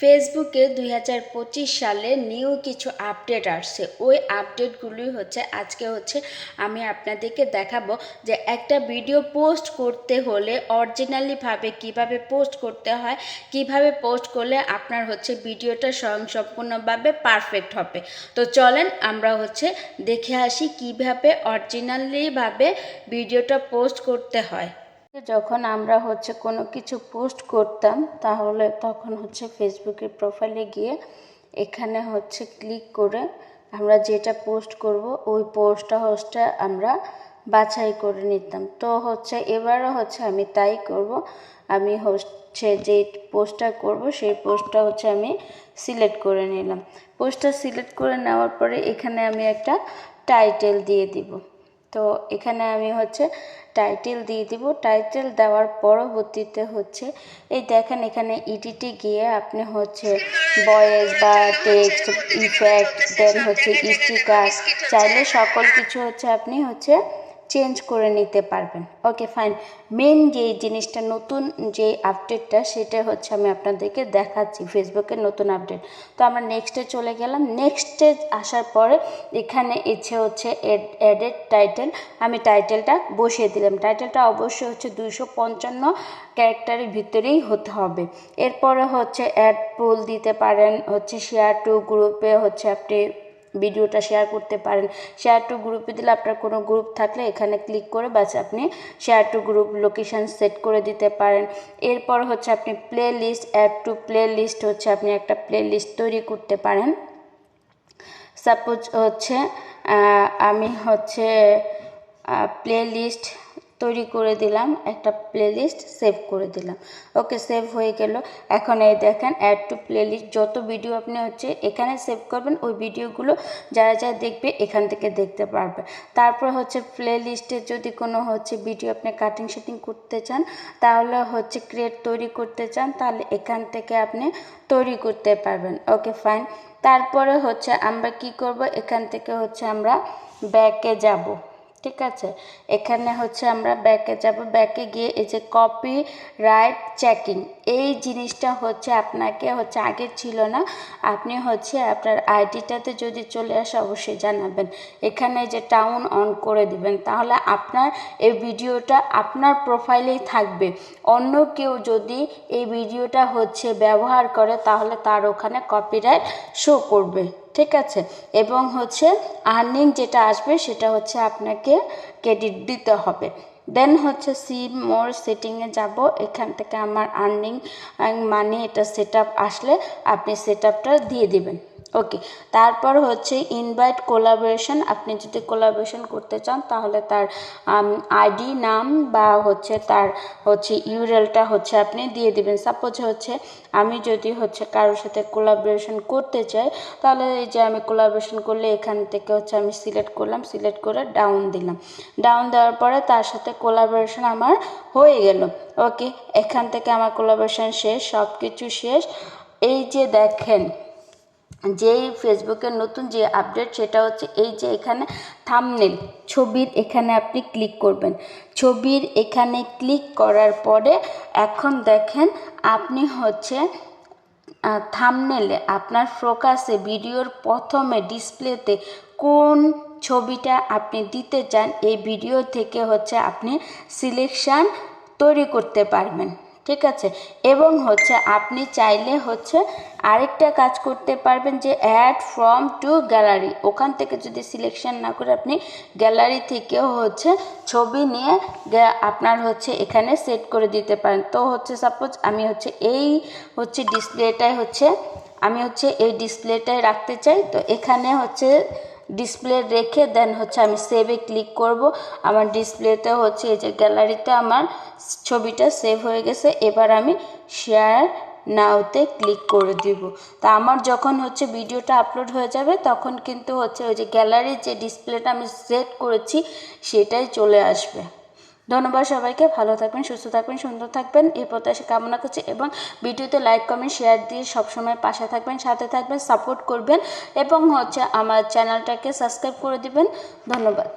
ফেসবুকে দুই হাজার পঁচিশ সালে নিউ কিছু আপডেট আসছে। ওই আপডেটগুলি হচ্ছে, আজকে হচ্ছে আমি আপনাদেরকে দেখাবো যে একটা ভিডিও পোস্ট করতে হলে অরিজিনালিভাবে কীভাবে পোস্ট করতে হয়, কীভাবে পোস্ট করলে আপনার হচ্ছে ভিডিওটা স্বয়ং সম্পূর্ণভাবে পারফেক্ট হবে। তো চলেন আমরা হচ্ছে দেখে আসি কীভাবে অরিজিনালিভাবে ভিডিওটা পোস্ট করতে হয়। যখন আমরা হচ্ছে কোনো কিছু পোস্ট করতাম, তাহলে তখন হচ্ছে ফেসবুকের প্রোফাইলে গিয়ে এখানে হচ্ছে ক্লিক করে আমরা যেটা পোস্ট করব, ওই পোস্টটা হচ্ছে আমরা বাছাই করে নিতাম। তো হচ্ছে এবারও হচ্ছে আমি তাই করব। আমি হচ্ছে যে পোস্টটা করব, সেই পোস্টটা হচ্ছে আমি সিলেক্ট করে নিলাম। পোস্টটা সিলেক্ট করে নেওয়ার পরে এখানে আমি একটা টাইটেল দিয়ে দিব। তো এখানে আমি হচ্ছে টাইটেল দিয়ে দিব। টাইটেল দেওয়ার পরবর্তীতে হচ্ছে এই দেখেন এখানে ইডিটে গিয়ে আপনি হচ্ছে বয়েস বা টেক্সট ইফেক্ট দেন হচ্ছে স্টিকার চাইলে সকল কিছু হচ্ছে আপনি হচ্ছে চেঞ্জ করে নিতে পারবেন। ওকে ফাইন মেন যে জিনিসটা, নতুন যে আপডেটটা সেটা হচ্ছে আমি আপনাদেরকে দেখাচ্ছি ফেসবুকের নতুন আপডেট তো আমরা নেক্সটে চলে গেলাম। নেক্সটে আসার পরে এখানে ইচ্ছে হচ্ছে অ্যাডেড টাইটেল আমি টাইটেলটা বসিয়ে দিলাম। টাইটেলটা অবশ্যই হচ্ছে দুইশো পঞ্চান্ন ক্যারেক্টারের ভিতরেই হতে হবে। এরপরে হচ্ছে অ্যাড পুল দিতে পারেন। হচ্ছে শেয়ার টু গ্রুপে হচ্ছে আপনি ভিডিওটা শেয়ার করতে পারেন। শেয়ার টু গ্রুপে দিলে আপনার কোনো গ্রুপ থাকলে এখানে ক্লিক করে বাস আপনি share to group location set করে দিতে পারেন। এরপর হচ্ছে আপনি playlist add to playlist হচ্ছে আপনি একটা প্লে লিস্ট তৈরি করতে পারেন। সাপোজ হচ্ছে আমি হচ্ছে প্লে লিস্ট তৈরি করে দিলাম, একটা প্লেলিস্ট সেভ করে দিলাম। ওকে সেভ হয়ে গেল। এখন এই দেখেন অ্যাড টু প্লেলিস্ট যত ভিডিও আপনি হচ্ছে এখানে সেভ করবেন, ওই ভিডিওগুলো যারা যারা দেখবে এখান থেকে দেখতে পারবে। তারপর হচ্ছে প্লেলিস্টে যদি কোনো হচ্ছে ভিডিও আপনি কাটিং শাটিং করতে চান, তাহলে হচ্ছে ক্রিয়েট তৈরি করতে চান, তাহলে এখান থেকে আপনি তৈরি করতে পারবেন। ওকে ফাইন তারপরে হচ্ছে আমরা কি করব? এখান থেকে হচ্ছে আমরা ব্যাকে যাব। ঠিক আছে? এখানে হচ্ছে আমরা ব্যাকে যাব। ব্যাকে গিয়ে এই যে কপি রাইট চেকিং এই জিনিসটা হচ্ছে আপনাকে হচ্ছে আগে ছিল না। আপনি হচ্ছে আপনার আইডিটাতে যদি চলে আসে অবশ্যই জানাবেন। এখানে যে টাউন অন করে দিবেন। তাহলে আপনার এই ভিডিওটা আপনার প্রোফাইলেই থাকবে। অন্য কেউ যদি এই ভিডিওটা হচ্ছে ব্যবহার করে, তাহলে তার ওখানে কপিরাইট শো করবে। ঠিক আছে? এবং হচ্ছে আর্নিং যেটা আসবে সেটা হচ্ছে আপনাকে ক্রেডিট দিতে হবে। দেন হচ্ছে সি মোর সেটিংয়ে যাব। এখান থেকে আমার আর্নিং মানি এটা সেট আসলে আপনি সেট দিয়ে দিবেন। ওকে তারপর হচ্ছে ইনভাইট কোলাবোরেশন আপনি যদি কোলাবোরেশন করতে চান, তাহলে তার আইডি নাম বা হচ্ছে তার হচ্ছে ইউরেলটা হচ্ছে আপনি দিয়ে দিবেন। সাপোজ হচ্ছে আমি যদি হচ্ছে কারোর সাথে কোলাবোরেশন করতে চাই, তাহলে এই যে আমি কোলাবোরেশন করলে এখান থেকে হচ্ছে আমি সিলেক্ট করলাম সিলেক্ট করে ডাউন দিলাম। ডাউন দেওয়ার পরে তার সাথে কোলাবোরেশন আমার হয়ে গেল। ওকে এখান থেকে আমার কোলাবোরেশন শেষ সব কিছু শেষ। এই যে দেখেন যেই ফেসবুকের নতুন যে আপডেট সেটা হচ্ছে এই যে এখানে থামনেল ছবির এখানে আপনি ক্লিক করবেন। ছবির এখানে ক্লিক করার পরে এখন দেখেন আপনি হচ্ছে থামনেলে আপনার ফোকাসে ভিডিওর প্রথমে ডিসপ্লেতে কোন ছবিটা আপনি দিতে চান, এই ভিডিও থেকে হচ্ছে আপনি সিলেকশান তৈরি করতে পারবেন। ঠিক আছে? এবং হচ্ছে আপনি চাইলে হচ্ছে আরেকটা কাজ করতে পারবেন যে অ্যাড ফ্রম টু গ্যালারি ওখান থেকে যদি সিলেকশন না করে আপনি গ্যালারি থেকেও হচ্ছে ছবি নিয়ে আপনার হচ্ছে এখানে সেট করে দিতে পারেন। তো হচ্ছে সাপোজ আমি হচ্ছে এই হচ্ছে ডিসপ্লেটাই হচ্ছে, আমি হচ্ছে এই ডিসপ্লেটাই রাখতে চাই। তো এখানে হচ্ছে ডিসপ্লে রেখে দেন হচ্ছে আমি সেভে ক্লিক করব। আমার ডিসপ্লেতে হচ্ছে এই যে গ্যালারিতে আমার ছবিটা সেভ হয়ে গেছে। এবার আমি শেয়ার নাওতে ক্লিক করে দিব। তা আমার যখন হচ্ছে ভিডিওটা আপলোড হয়ে যাবে, তখন কিন্তু হচ্ছে ওই যে গ্যালারির যে ডিসপ্লেটা আমি সেট করেছি, সেটাই চলে আসবে। ধন্যবাদ সবাইকে, ভালো থাকবেন, সুস্থ থাকবেন, সুন্দর থাকবেন, এই প্রত্যাশা কামনা করছি এবং ভিডিওতে লাইক কমেন্ট শেয়ার দিয়ে সবসময় পাশে থাকবেন, সাথে থাকবেন সাপোর্ট করবেন এবং হচ্ছে আমার চ্যানেলটাকে সাবস্ক্রাইব করে দিবেন, ধন্যবাদ।